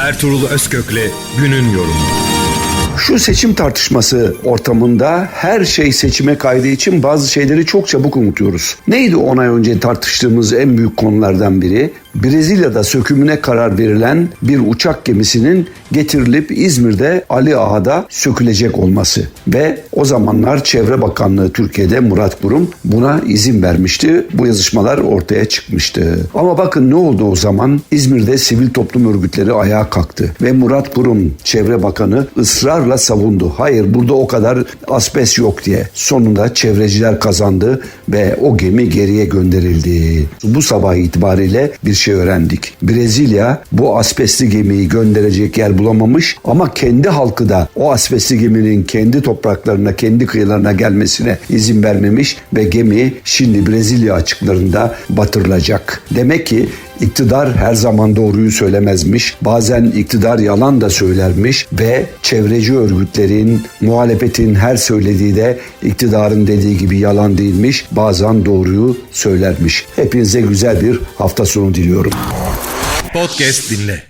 Ertuğrul Özkök'le günün yorumu. Şu seçim tartışması ortamında her şey seçime kaydığı için bazı şeyleri çok çabuk unutuyoruz. Neydi 10 ay önce tartıştığımız en büyük konulardan biri? Brezilya'da sökümüne karar verilen bir uçak gemisinin getirilip İzmir'de Ali Ağa'da sökülecek olması. Ve o zamanlar Çevre Bakanlığı Türkiye'de Murat Kurum buna izin vermişti. Bu yazışmalar ortaya çıkmıştı. Ama bakın ne oldu o zaman? İzmir'de sivil toplum örgütleri ayağa kalktı. Ve Murat Kurum Çevre Bakanı ısrarla savundu. Hayır burada o kadar asbest yok diye. Sonunda çevreciler kazandı ve o gemi geriye gönderildi. Bu sabah itibariyle bir şey öğrendik. Brezilya bu asbestli gemiyi gönderecek yer bulamamış ama kendi halkı da o asbestli geminin kendi topraklarına, kendi kıyılarına gelmesine izin vermemiş ve gemi şimdi Brezilya açıklarında batırılacak. Demek ki İktidar her zaman doğruyu söylemezmiş. Bazen iktidar yalan da söylermiş ve çevreci örgütlerin, muhalefetin her söylediği de iktidarın dediği gibi yalan değilmiş. Bazen doğruyu söylermiş. Hepinize güzel bir hafta sonu diliyorum. Podcast dinle.